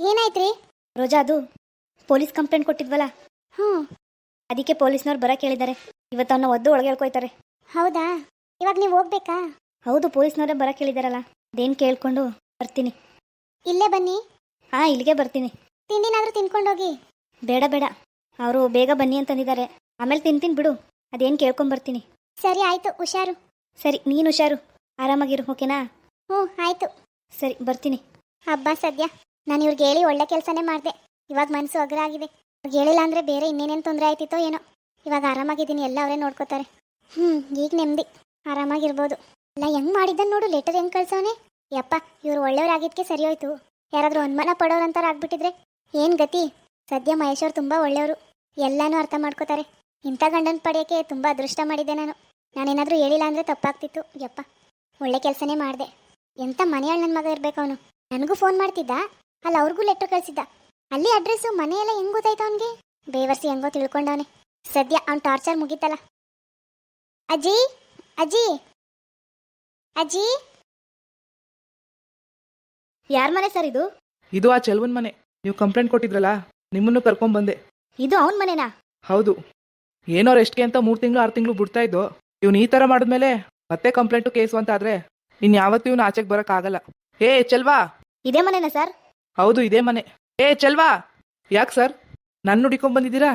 ಏನಾಯ್ತ್ರಿ? ರೋಜಾ ಅದು police complaint ಕೊಟ್ಟಿದ್ವಲ್ಲ? ಹ್ಞೂ. ಅದಕ್ಕೆ ಪೊಲೀಸ್ನವ್ರು ಬರಕ್ಕೆ ಹೇಳಿದ್ದಾರೆ ಇವತ್ತು ಅವನ್ನ ಒದ್ದು ಒಳಗೆ ಹೇಳ್ಕೊಯ್ತಾರೆ ಹೌದಾ? ಇವಾಗ ನೀವು ಹೋಗ್ಬೇಕಾ? ಹೌದು ಪೊಲೀಸ್ನವರೇ ಬರಕ್ಕೆ ಹೇಳಿದಾರಲ್ಲ ಅದೇನು ಕೇಳ್ಕೊಂಡು ಬರ್ತೀನಿ. ಇಲ್ಲೇ ಬನ್ನಿ. ಹಾಂ ಇಲ್ಲಿಗೆ ಬರ್ತೀನಿ. ತಿಂಡಿನಾದ್ರೂ ತಿನ್ಕೊಂಡೋಗಿ. ಬೇಡ ಬೇಡ. ಅವರು ಬೇಗ ಬನ್ನಿ ಅಂತಂದಿದ್ದಾರೆ. ಆಮೇಲೆ ತಿಂತೀನಿ ಬಿಡು. ಅದೇನು ಕೇಳ್ಕೊಂಬರ್ತೀನಿ ಸರಿ ಆಯ್ತು. ಹುಷಾರು. ಸರಿ ನೀನು ಹುಷಾರು. ಆರಾಮಾಗಿರು ಓಕೆನಾ? ಹ್ಞೂ ಆಯ್ತು. ಸರಿ ಬರ್ತೀನಿ. ಹಬ್ಬ ಸದ್ಯ. ನಾನು ಇವ್ರಿಗೆ ಹೇಳಿ ಒಳ್ಳೆ ಕೆಲಸನೇ ಮಾಡಿದೆ. ಇವಾಗ ಮನಸ್ಸು ಅಗ್ರ ಆಗಿದೆ. ಅವ್ರಿಗೆ ಹೇಳಿಲ್ಲ ಅಂದರೆ ಬೇರೆ ಇನ್ನೇನೇನು ತೊಂದರೆ ಆಯ್ತಿತ್ತೋ ಏನೋ. ಇವಾಗ ಆರಾಮಾಗಿದ್ದೀನಿ, ಎಲ್ಲ ಅವರೇ ನೋಡ್ಕೋತಾರೆ. ಹ್ಞೂ ಈಗ ನೆಮ್ಮದಿ ಆರಾಮಾಗಿರ್ಬೋದು. ಅಲ್ಲ, ಹೆಂಗ್ ಮಾಡಿದ್ದನ್ ನೋಡು ಲೆಟರ್ ಹೆಂಗೆ ಕಳ್ಸವನೆ? ಯಪ್ಪ, ಇವ್ರು ಒಳ್ಳೆಯವರಾಗಿದ್ದಕ್ಕೆ ಸರಿ ಹೋಯ್ತು. ಯಾರಾದರೂ ಅನುಮಾನ ಪಡೋರಂತಾರ ಆಗ್ಬಿಟ್ಟಿದ್ರೆ? ಏನು ಗತಿ? ಸದ್ಯ ಮಹೇಶ್ ಅವ್ರು ತುಂಬ ಒಳ್ಳೆಯವರು. ಎಲ್ಲನೂ ಅರ್ಥ ಮಾಡ್ಕೋತಾರೆ. ಇಂಥ ಗಂಡನ ಪಡೆಯೋಕ್ಕೆ ತುಂಬ ಅದೃಷ್ಟ ಮಾಡಿದ್ದೆ ನಾನು. ನಾನೇನಾದರೂ ಹೇಳಿಲ್ಲ ಅಂದರೆ ತಪ್ಪಾಗ್ತಿತ್ತು. ಯಪ್ಪ, ಒಳ್ಳೆ ಕೆಲಸನೇ ಮಾಡಿದೆ. ಎಂಥ ಮನೆಯಲ್ಲಿ ನನ್ನ ಮಗ ಇರಬೇಕು ಅವನು ನನಗೂ ಫೋನ್ ಮಾಡ್ತಿದ್ದ? ಅಲ್ಲಿ ಅವ್ರಿಗೂ ಲೆಟರ್ ಕಳಿಸಿದ್ದ. ಅಲ್ಲಿ ಅಡ್ರೆಸ್ಸು ಮನೆಯೆಲ್ಲ ಹೆಂಗ್ ಗೊತ್ತಾಯ್ತು ಅವನಿಗೆ? ಬೇವರ್ಸಿ ಹೆಂಗೋ ತಿಳ್ಕೊಂಡವನೆ. ಸದ್ಯ ಅವ್ನ್ ಟಾರ್ಚರ್ ಮುಗೀತಲ್ಲ. ಅಜ್ಜಿ ಅಜ್ಜಿ ಅಜ್ಜಿ. ಯಾರ ಮನೆ ಸರ್ ಇದು? ಇದು ಆ ಚೆಲ್ವನ್ ಮನೆ. ನೀವು ಕಂಪ್ಲೇಂಟ್ ಕೊಟ್ಟಿದ್ರಲ್ಲ ನಿಮ್ಮನ್ನು ಕರ್ಕೊಂಡ್ ಬಂದೆ. ಇದು ಅವನ ಮನೆನಾ? ಹೌದು. ಏನೋ ರೆಸ್ಟ್ಗೆ ಅಂತ ಮೂರು ತಿಂಗಳು ಆರು ತಿಂಗಳು ಬಿಡ್ತಾ ಇದ್ದು. ಇವ್ನು ಈ ಥರ ಮಾಡಿದ್ಮೇಲೆ ಮತ್ತೆ ಕಂಪ್ಲೇಂಟು ಕೇಸು ಅಂತ ಆದ್ರೆ ಇನ್ ಯಾವತ್ತೂ ಇವ್ನು ಆಚೆಗೆ ಆಗಲ್ಲ ಏ ಚೆಲ್ವಾ? ಇದೇ ಮನೆನಾ ಸರ್? ಹೌದು, ಇದೇ ಮನೆ. ಏ, ಚೆಲ್ವಾ? ಯಾಕೆ ಸರ್? ನನ್ನ ಹುಡ್ಕೊಂಡ್ ಬಂದಿದ್ದೀರಾ?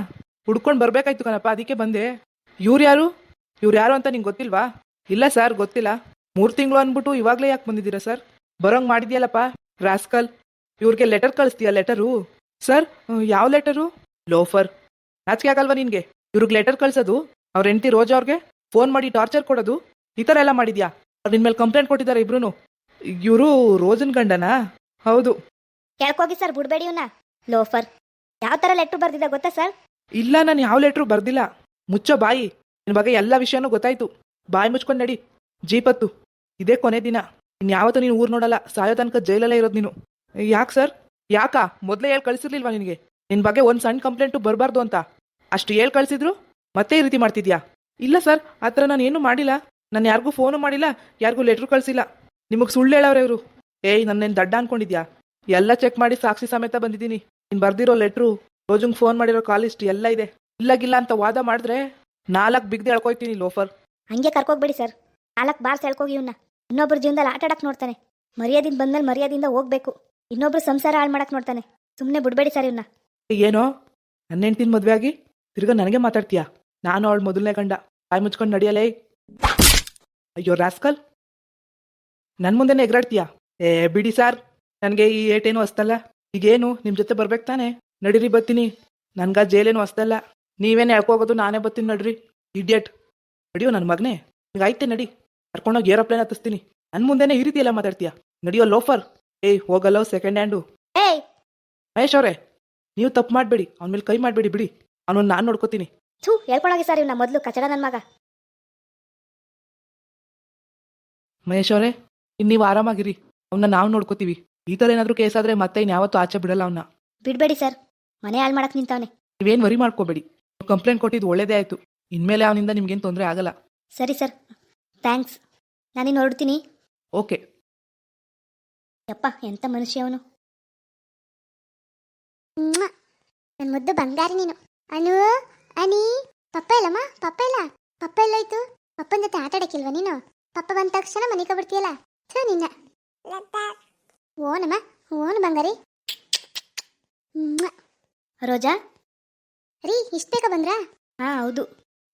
ಹುಡ್ಕೊಂಡು ಬರ್ಬೇಕಾಯ್ತು ಕಣಪ್ಪ, ಅದಕ್ಕೆ ಬಂದೆ. ಇವ್ರು ಯಾರು? ಇವ್ರು ಯಾರು ಅಂತ ನಿಂಗೆ ಗೊತ್ತಿಲ್ವಾ? ಇಲ್ಲ ಸರ್, ಗೊತ್ತಿಲ್ಲ. ಮೂರು ತಿಂಗಳು ಅಂದ್ಬಿಟ್ಟು ಇವಾಗಲೇ ಯಾಕೆ ಬಂದಿದ್ದೀರಾ ಸರ್? ಬರೋಂಗೆ ಮಾಡಿದ್ಯಲ್ಲಪ್ಪ, ರಾಸ್ಕಲ್. ಇವ್ರಿಗೆ ಲೆಟರ್ ಕಳಿಸ್ತೀಯ, ಲೆಟರು? ಸರ್ ಯಾವ ಲೆಟರು? ಲೋಫರ್. ನಾಚಿಕೆ ಆಗಲ್ವಾ ನಿನ್ಗೆ? ಇವ್ರಿಗೆ ಲೆಟರ್ ಕಳ್ಸೋದು? ಅವ್ರ ಹೆಂಡತಿ ರೋಜಾ ಅವ್ರಿಗೆ ಫೋನ್ ಮಾಡಿ ಟಾರ್ಚರ್ ಕೊಡೋದು? ಈ ಥರ ಎಲ್ಲ ಮಾಡಿದ್ಯಾ? ಅವ್ರು ನಿನ್ಮೇಲೆ ಕಂಪ್ಲೇಂಟ್ ಕೊಟ್ಟಿದ್ದಾರೆ ಇಬ್ರು ಇವರು ರೋಜನ್ ಗಂಡನಾ? ಹೌದು. ಕೇಳ್ಕೋಗಿ ಸರ್, ಬಿಡ್ಬೇಡಿ ಇವನ. ಲೋಫರ್, ಯಾವ ಥರ ಲೆಟ್ರ್ ಬರ್ದಿದೆ ಗೊತ್ತಾ ಸರ್? ಇಲ್ಲ, ನಾನು ಯಾವ ಲೆಟ್ರು ಬರ್ದಿಲ್ಲ. ಮುಚ್ಚೋ ಬಾಯಿ. ನಿನ್ ಬಗ್ಗೆ ಎಲ್ಲ ವಿಷಯನೂ ಗೊತ್ತಾಯ್ತು. ಬಾಯಿ ಮುಚ್ಕೊಂಡು ನಡಿ. ಜೀಪತ್ತು. ಇದೇ ಕೊನೆ ದಿನ. ಇನ್ಯಾವತ್ತೂ ನೀನು ಊರು ನೋಡಲ್ಲ. ಸಾಯೋ ತನಕ ಜೈಲಲ್ಲೇ ಇರೋದು ನೀನು. ಯಾಕೆ ಸರ್? ಯಾಕಾ? ಮೊದಲೇ ಹೇಳಿ ಕಳಿಸಿರ್ಲಿಲ್ವಾ ನಿನಗೆ? ನಿನ್ ಬಗ್ಗೆ ಒಂದು ಸಣ್ಣ ಕಂಪ್ಲೇಂಟು ಬರಬಾರ್ದು ಅಂತ. ಅಷ್ಟು ಹೇಳಿ ಕಳಿಸಿದ್ರು? ಮತ್ತೆ ಈ ರೀತಿ ಮಾಡ್ತಿದ್ಯಾ? ಇಲ್ಲ ಸರ್, ಆ ಥರ ನಾನು ಏನೂ ಮಾಡಿಲ್ಲ. ನಾನು ಯಾರಿಗೂ ಫೋನು ಮಾಡಿಲ್ಲ, ಯಾರಿಗೂ ಲೆಟ್ರು ಕಳಿಸಿಲ್ಲ. ನಿಮಗೆ ಸುಳ್ಳು ಹೇಳವ್ರೆ ಇವರು. ಏಯ್, ನನ್ನೇನು ದಡ್ಡ ಅನ್ಕೊಂಡಿದ್ಯಾ? ಎಲ್ಲ ಚೆಕ್ ಮಾಡಿ ಸಾಕ್ಷಿ ಸಮೇತ ಬಂದಿದ್ದೀನಿ. ನೀನ್ ಬರ್ದಿರೋ ಲೆಟ್ರು ರೋಜುಂಗ್ ಫೋನ್ ಮಾಡಿರೋ ಕಾಲ್ ಇಷ್ಟು ಎಲ್ಲ ಇದೆ. ಇಲ್ಲಾಗಿಲ್ಲ ಅಂತ ವಾದ ಮಾಡಿದ್ರೆ ನಾಲ್ಕು ಬಿಗ್ದೆ ಎಳ್ಕೊಯ್ತೀನಿ ಲೋಫರ್ ಹಂಗೆ ಕರ್ಕೋಗ್ಬೇಡಿ ಸರ್. ನಾಲ್ಕು ಬಾರ್ಸ್ ಎಳ್ಕೋಗಿ ಇವನ್ನ ಇನ್ನೊಬ್ರ ಜೀವನದಲ್ಲಿ ಆಟ ಆಡಕ್ ನೋಡ್ತಾನೆ. ಮರ್ಯಾದಿಂದ ಬಂದ್ಮೇಲೆ ಮರ್ಯಾದಿಂದ ಹೋಗ್ಬೇಕು. ಇನ್ನೊಬ್ರು ಸಂಸಾರ ಹಾಳು ಮಾಡಕ್ ನೋಡ್ತಾನೆ. ಸುಮ್ಮನೆ ಬಿಡ್ಬೇಡಿ ಸರ್ ಇವನ್ನ ಏನೋ? ನನ್ನ ಹೆಂಡ್ತಿನ ಮದುವೆ ಆಗಿ ತಿರ್ಗಾ ನನಗೆ ಮಾತಾಡ್ತೀಯಾ? ನಾನು ಅವಳು ಮೊದಲನೇ ಗಂಡ. ಬಾಯಿ ಮುಚ್ಕೊಂಡು ನಡೆಯಲೇ. ಅಯ್ಯೋ ರಾಸ್ಕಲ್ ನನ್ನ ಮುಂದೆನೇ ಎಗರಾಡ್ತೀಯಾ? ಏ ಬಿಡಿ ಸಾರ್. ನನಗೆ ಈ ಏಟೇನು ಹೊಸ್ತಲ್ಲ ಈಗೇನು? ನಿಮ್ಮ ಜೊತೆ ಬರ್ಬೇಕು ತಾನೆ? ನಡೀರಿ ಬರ್ತೀನಿ. ನನ್ಗ ಜೈಲೇನು ಹೊಸ್ತಲ್ಲ ನೀವೇನು ಹೇಳ್ಕೋಗೋದು ನಾನೇ ಬರ್ತೀನಿ ನಡ್ರಿ. ಇಡಿಯಟ್. ನಡಿಯೋ ನನ್ನ ಮಗನೇ. ಈಗ ಐತೆ ನಡಿ. ಕರ್ಕೊಂಡೋಗಿ ಏರೋಪ್ಲೇನ್ ಹತ್ತಿಸ್ತೀನಿ. ನನ್ನ ಮುಂದೆನೇ ಈ ರೀತಿ ಎಲ್ಲ ಮಾತಾಡ್ತೀಯ? ನಡಿಯೋ ಲೋಫರ್. ಏಯ್ ಹೋಗಲ್ಲೋ ಸೆಕೆಂಡ್ ಹ್ಯಾಂಡು ಮಹೇಶ್ ಅವರೇ ನೀವು ತಪ್ಪು ಮಾಡಬೇಡಿ. ಅವನ ಮೇಲೆ ಕೈ ಮಾಡಬೇಡಿ ಬಿಡಿ. ಅವನನ್ನ ನಾನು ನೋಡ್ಕೋತೀನಿ. ಥೂ ಹೇಳ್ಕೊಳಗೆ ಸರ್ ಇವನ ಮೊದಲು ಕಚಡ ನನ್ನ ಮಗ. ಮಹೇಶ್ ಅವರೇ ಇನ್ನು ನೀವು ಆರಾಮಾಗಿರಿ. ಅವನ್ನ ನಾವು ನೋಡ್ಕೋತೀವಿ. ಈ ಥರ ಏನಾದರೂ ಕೇಸ್ ಆದ್ರೆ ಮತ್ತೆ ಇನ್ಯಾವತ್ತೂ ಆಚೆ ಬಿಡಲ್ಲ ಅವನ್ನ ಬಿಡ್ಬೇಡಿ ಸರ್. ಮನೆ ಹಾಳು ಮಾಡಕ್ ನಿಂತವನೆ. ನೀವೇನು ವರಿ ಮಾಡ್ಕೋಬೇಡಿ. ಕಂಪ್ಲೇಂಟ್ ಕೊಟ್ಟಿದ್ದು ಒಳ್ಳೇದೇ ಆಯಿತು. ಇನ್ಮೇಲೆ ಅವನಿಂದ ನಿಮ್ಗೇನು ತೊಂದರೆ ಆಗಲ್ಲ. ಸರಿ ಸರ್. ಥ್ಯಾಂಕ್ಸ್. ನಾನಿನ್ನು ಹೊರಡ್ತೀನಿ. ಓಕೆ. ಯಪ್ಪ ಎಂತ ಮನುಷ್ಯ ಅವನು. ನನ್ನ ಮುದ್ದು ಬಂಗಾರ ನೀನು. ಅನು ಅನಿ ಪಪ್ಪ ಇಲ್ಲಮ್ಮ ಪಪ್ಪ ಇಲ್ಲ ಪಪ್ಪ ಎಲ್ಲೋಯ್ತು ಪಪ್ಪನ ಜೊತೆ ಆಟ ಆಡಕ್ಕಿಲ್ವಾ ನೀನು? ಪಪ್ಪ ಬಂದ ತಕ್ಷಣ ಮನೆಗೆ ಬರ್ತೀಯಲ್ಲ ಥು ನಿನ್ನ. ಓನಮ್ಮ ಓನು ಬಂಗಾರಿ. ರೋಜಾ? ರೀ ಇಷ್ಟ ಬೇಗ ಬಂದ್ರಾ? ಹಾ ಹೌದು.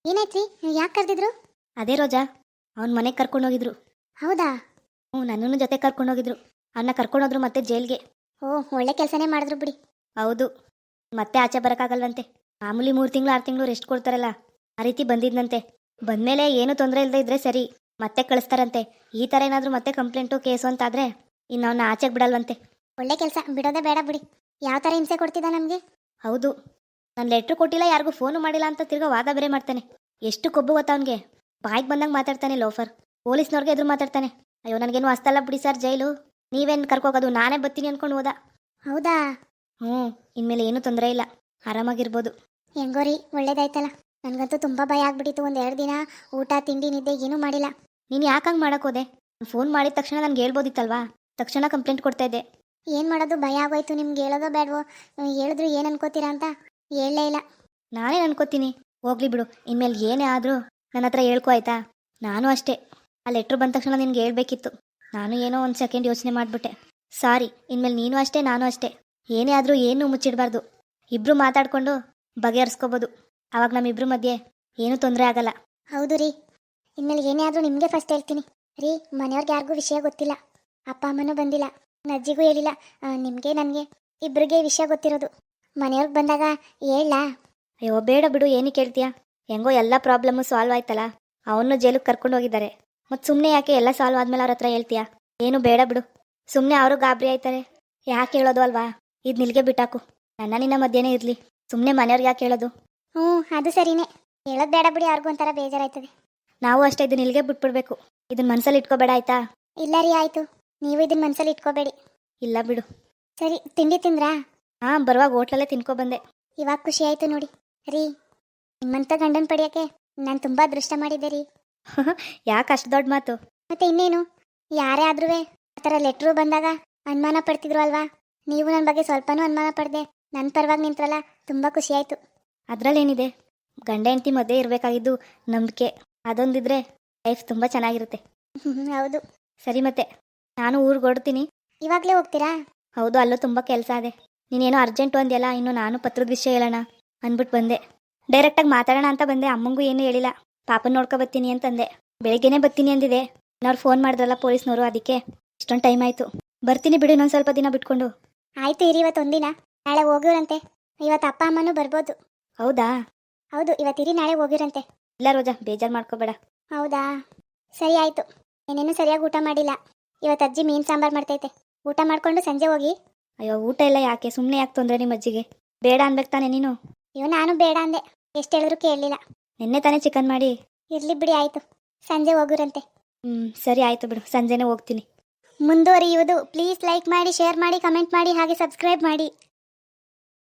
ಏನಾಯ್ತ್ರಿ ಯಾಕೆ ಕರೆದಿದ್ರು? ಅದೇ ರೋಜಾ ಅವನ ಮನೆಗೆ ಕರ್ಕೊಂಡೋಗಿದ್ರು ಹೌದಾ? ಹ್ಞೂ ನನ್ನನ್ನು ಜೊತೆ ಕರ್ಕೊಂಡೋಗಿದ್ರು ಅವನ್ನ ಕರ್ಕೊಂಡೋದ್ರು ಮತ್ತೆ ಜೈಲ್ಗೆ. ಓ ಒಳ್ಳೆ ಕೆಲಸನೇ ಮಾಡಿದ್ರು ಬಿಡಿ. ಹೌದು. ಮತ್ತೆ ಆಚೆ ಬರೋಕ್ಕಾಗಲ್ವಂತೆ. ಮಾಮೂಲಿ ಮೂರು ತಿಂಗಳು ಆರು ತಿಂಗಳು ರೆಸ್ಟ್ ಕೊಡ್ತಾರಲ್ಲ. ಆ ರೀತಿ ಬಂದಿದ್ನಂತೆ. ಬಂದಮೇಲೆ ಏನು ತೊಂದರೆ ಇಲ್ಲದೆ ಇದ್ರೆ ಸರಿ. ಮತ್ತೆ ಕಳಿಸ್ತಾರಂತೆ. ಈ ಥರ ಏನಾದರೂ ಮತ್ತೆ ಕಂಪ್ಲೇಂಟು ಕೇಸು ಅಂತಾದರೆ ಇನ್ನು ಅವನ್ನ ಆಚೆಗೆ ಬಿಡಲ್ವಂತೆ. ಒಳ್ಳೆ ಕೆಲಸ ಬಿಡೋದೇ ಬೇಡ ಬಿಡಿ. ಯಾವ ಥರ ಹಿಂಸೆ ಕೊಡ್ತಿದ್ದ ನಮಗೆ? ಹೌದು. ನಾನು ಲೆಟ್ರ್ ಕೊಟ್ಟಿಲ್ಲ ಯಾರಿಗೂ ಫೋನು ಮಾಡಿಲ್ಲ ಅಂತ ತಿರ್ಗಾ ವಾದ ಬೇರೆ ಮಾಡ್ತಾನೆ. ಎಷ್ಟು ಕೊಬ್ಬು ಗೊತ್ತಾ ಅವನಿಗೆ? ಬಾಯಿಗೆ ಬಂದಂಗೆ ಮಾತಾಡ್ತಾನೆ ಲೋಫರ್. ಪೊಲೀಸ್ನವ್ರಿಗೆ ಎದುರು ಮಾತಾಡ್ತಾನೆ. ಅಯ್ಯೋ ನನಗೇನು ಅಸ್ತಲ್ಲ ಬಿಡಿ ಸರ್ ಜೈಲು. ನೀವೇನು ಕರ್ಕೋಗೋದು ನಾನೇ ಬರ್ತೀನಿ ಅನ್ಕೊಂಡು ಹೋದ. ಹೌದಾ? ಹ್ಞೂ ಇನ್ಮೇಲೆ ಏನೂ ತೊಂದರೆ ಇಲ್ಲ. ಆರಾಮಾಗಿರ್ಬೋದು. ಹೆಂಗೋ ರೀ ಒಳ್ಳೇದಾಯ್ತಲ್ಲ. ನನಗಂತೂ ತುಂಬ ಭಯ ಆಗ್ಬಿಟ್ಟಿತ್ತು. ಒಂದು ಎರಡು ದಿನ ಊಟ ತಿಂಡಿ ನಿದ್ದೆ ಏನೂ ಮಾಡಿಲ್ಲ. ನೀನು ಯಾಕಂಗೆ ಹಂಗೆ ಮಾಡೋಕ್ಕೋದೆ ಫೋನ್ ಮಾಡಿದ ತಕ್ಷಣ ನನಗೆ ಹೇಳ್ಬೋದಿತ್ತಲ್ವಾ? ತಕ್ಷಣ ಕಂಪ್ಲೇಂಟ್ ಕೊಡ್ತಾ ಇದ್ದೆ. ಏನು ಮಾಡೋದು? ಭಯ ಆಗೋಯ್ತು. ನಿಮ್ಗೆ ಹೇಳೋದೋ ಬೇಡವೋ? ಹೇಳಿದ್ರು ಏನು ಅನ್ಕೋತೀರಾ ಅಂತ? ಹೇಳಲೇ ಇಲ್ಲ. ನಾನೇ ಅನ್ಕೋತೀನಿ. ಹೋಗ್ಲಿ ಬಿಡು. ಇನ್ಮೇಲೆ ಏನೇ ಆದರೂ ನನ್ನ ಹತ್ರ ಹೇಳ್ಕೊ, ಆಯ್ತಾ? ನಾನು ಅಷ್ಟೇ. ಆ ಲೆಟ್ರ್ ಬಂದ ತಕ್ಷಣ ನಿನ್ಗೆ ಹೇಳ್ಬೇಕಿತ್ತು. ನಾನು ಏನೋ ಒಂದು ಸೆಕೆಂಡ್ ಯೋಚನೆ ಮಾಡಿಬಿಟ್ಟೆ. ಸಾರಿ ಇನ್ಮೇಲೆ ನೀನು ಅಷ್ಟೇ, ನಾನು ಅಷ್ಟೇ. ಏನೇ ಆದರೂ ಏನೂ ಮುಚ್ಚಿಡಬಾರ್ದು. ಇಬ್ಬರು ಮಾತಾಡ್ಕೊಂಡು ಬಗೆಹರಿಸ್ಕೋಬೋದು. ಆವಾಗ ನಮ್ಮಿಬ್ರ ಮಧ್ಯೆ ಏನೂ ತೊಂದರೆ ಆಗಲ್ಲ. ಹೌದು ರೀ. ಇನ್ಮೇಲೆ ಏನೇ ಆದರೂ ನಿಮಗೆ ಫಸ್ಟ್ ಹೇಳ್ತೀನಿ. ರೀ, ಮನೆಯವ್ರಿಗೆ ಯಾರಿಗೂ ವಿಷಯ ಗೊತ್ತಿಲ್ಲ. ಅಪ್ಪ ಅಮ್ಮನೂ ಬಂದಿಲ್ಲ ನಜ್ಜಿಗೂ ಅಜ್ಜಿಗೂ ಹೇಳಿಲ್ಲ ನಿಮಗೆ ನನಗೆ ಇಬ್ಬರಿಗೆ ವಿಷಯ ಗೊತ್ತಿರೋದು. ಮನೆಯವ್ರಿಗೆ ಬಂದಾಗ ಹೇಳ. ಅಯ್ಯೋ ಬೇಡ ಬಿಡು ಏನು ಕೇಳ್ತೀಯಾ? ಹೆಂಗೋ ಎಲ್ಲ ಪ್ರಾಬ್ಲಮ್ಮು ಸಾಲ್ವ್ ಆಯ್ತಲ್ಲ ಅವನು ಜೈಲಿಗೆ ಕರ್ಕೊಂಡು ಹೋಗಿದ್ದಾರೆ. ಮತ್ತು ಸುಮ್ಮನೆ ಯಾಕೆ ಎಲ್ಲ ಸಾಲ್ವ್ ಆದ್ಮೇಲೆ ಅವ್ರ ಹತ್ರ ಹೇಳ್ತೀಯಾ? ಏನು ಬೇಡ ಬಿಡು. ಸುಮ್ಮನೆ ಅವರು ಗಾಬರಿ ಆಯ್ತಾರೆ. ಯಾಕೆ ಹೇಳೋದು ಅಲ್ವಾ? ಇದು ನಿಲ್ಗೆ ಬಿಟ್ಟಾಕು. ನನ್ನ ನಿನ್ನ ಮಧ್ಯೆನೇ ಇರಲಿ. ಸುಮ್ಮನೆ ಮನೆಯವ್ರಿಗೆ ಯಾಕೆ ಹೇಳೋದು? ಹ್ಞೂ ಅದು ಸರಿನೇ. ಹೇಳೋದು ಬೇಡ ಬಿಡಿ ಅವ್ರಿಗೂ ಒಂಥರ ಬೇಜಾರಾಯ್ತದೆ. ನಾವು ಅಷ್ಟೇ ಇದು ನಿಲ್ಗೆ ಬಿಟ್ಬಿಡ್ಬೇಕು. ಇದನ್ನ ಮನಸ್ಸಲ್ಲಿ ಇಟ್ಕೋಬೇಡ ಆಯ್ತಾ? ಇಲ್ಲ ರೀ ಆಯಿತು. ನೀವು ಇದನ್ನ ಮನಸ್ಸಲ್ಲಿ ಇಟ್ಕೋಬೇಡಿ. ಇಲ್ಲ ಬಿಡು. ಸರಿ ತಿಂಡಿ ತಿಂದ್ರಾ? ಹಾ ಬರುವಾಗ ಹೋಟ್ಲಲ್ಲೇ ತಿನ್ಕೊ ಬಂದೆ. ಇವಾಗ ಖುಷಿ ಆಯ್ತು ನೋಡಿ. ರೀ ನಿಮ್ಮಂತ ಗಂಡನ ಪಡೆಯಕ್ಕೆ ನಾನು ತುಂಬಾ ಅದೃಷ್ಟ ಮಾಡಿದ್ದೆ ರೀ. ಯಾಕೆ ಅಷ್ಟು ದೊಡ್ಡ ಮಾತು? ಮತ್ತೆ ಇನ್ನೇನು? ಯಾರೇ ಆದ್ರೂ ಆ ಥರ ಲೆಟ್ರು ಬಂದಾಗ ಅನುಮಾನ ಪಡ್ತಿದ್ರು ಅಲ್ವಾ? ನೀವು ನನ್ನ ಬಗ್ಗೆ ಸ್ವಲ್ಪನೂ ಅನುಮಾನ ಪಡೆದೆ ನನ್ನ ಪರವಾಗಿ ನಿಂತ್ರಲ್ಲ ತುಂಬ ಖುಷಿ ಆಯಿತು. ಅದರಲ್ಲೇನಿದೆ? ಗಂಡ ಹೆಂಡತಿ ಮದುವೆ ಇರಬೇಕಾಗಿದ್ದು ನಂಬಿಕೆ. ಅದೊಂದಿದ್ರೆ ಲೈಫ್ ತುಂಬ ಚೆನ್ನಾಗಿರುತ್ತೆ. ಹೌದು. ಸರಿ ಮತ್ತೆ. ನಾನು ಊರಿಗೆ ಹೊಡ್ತೀನಿ ಇವಾಗಲೇ ಹೋಗ್ತೀರಾ? ಹೌದು ಅಲ್ಲೂ ತುಂಬ ಕೆಲಸ ಇದೆ. ನೀನೇನೋ ಅರ್ಜೆಂಟು ಅಂದ್ಯಲ್ಲ ಇನ್ನು ನಾನು ಪತ್ರದ ವಿಷಯ ಹೇಳೋಣ ಅಂದ್ಬಿಟ್ಟು ಬಂದೆ. ಡೈರೆಕ್ಟಾಗಿ ಮಾತಾಡೋಣ ಅಂತ ಬಂದೆ ಅಮ್ಮಂಗೂ ಏನೂ ಹೇಳಿಲ್ಲ. ಪಾಪನ ನೋಡ್ಕೊ ಬರ್ತೀನಿ ಅಂತಂದೆ. ಬೆಳಿಗ್ಗೆನೇ ಬರ್ತೀನಿ ಅಂದಿದೆ. ಅವ್ರು ಫೋನ್ ಮಾಡಿದ್ರಲ್ಲ ಪೊಲೀಸ್ನವರು ಅದಕ್ಕೆ. ಇಷ್ಟೊಂದು ಟೈಮ್ ಆಯಿತು. ಬರ್ತೀನಿ ಬಿಡು ಇನ್ನೊಂದು ಸ್ವಲ್ಪ ದಿನ ಬಿಟ್ಕೊಂಡು. ಆಯಿತು ಇರಿ ಇವತ್ತು ಒಂದಿನ. ನಾಳೆ ಹೋಗಿರಂತೆ ಇವತ್ತು ಅಪ್ಪ ಅಮ್ಮನೂ ಬರ್ಬೋದು. ಹೌದಾ? ಹೌದು ಇವತ್ತು ಇರಿ ನಾಳೆ ಹೋಗಿರಂತೆ ಇಲ್ಲ ರೋಜಾ ಬೇಜಾರು ಮಾಡ್ಕೋಬೇಡ. ಹೌದಾ? ಸರಿ ಆಯಿತು. ಏನೇನು ಸರಿಯಾಗಿ ಊಟ ಮಾಡಿಲ್ಲ. ಇವತ್ತು ಅಜ್ಜಿ ಮೀನು ಸಾಂಬಾರು ಮಾಡ್ತೈತೆ. ಊಟ ಮಾಡಿಕೊಂಡು ಸಂಜೆ ಹೋಗಿ. ಅಯ್ಯೋ ಊಟ ಎಲ್ಲ ಯಾಕೆ? ಸುಮ್ಮನೆ ಯಾಕೆ ತೊಂದರೆ ನಿಮ್ಮ ಅಜ್ಜಿಗೆ? ಬೇಡ ಅನ್ಬೇಕು ತಾನೆ ನೀನು? ಇವ ನಾನು ಬೇಡ ಅಂದೆ. ಎಷ್ಟು ಹೇಳಿದ್ರು ಕೇಳಲಿಲ್ಲ. ನಿನ್ನೆ ತಾನೇ ಚಿಕನ್ ಮಾಡಿ. ಇರ್ಲಿ ಬಿಡಿ ಆಯಿತು. ಸಂಜೆ ಹೋಗುರಂತೆ. ಹ್ಞೂ ಸರಿ ಆಯಿತು ಬಿಡು. ಸಂಜೆನೇ ಹೋಗ್ತೀನಿ. ಮುಂದುವರಿಯುವುದು. ಪ್ಲೀಸ್ ಲೈಕ್ ಮಾಡಿ ಶೇರ್ ಮಾಡಿ ಕಮೆಂಟ್ ಮಾಡಿ ಹಾಗೆ ಸಬ್ಸ್ಕ್ರೈಬ್ ಮಾಡಿ.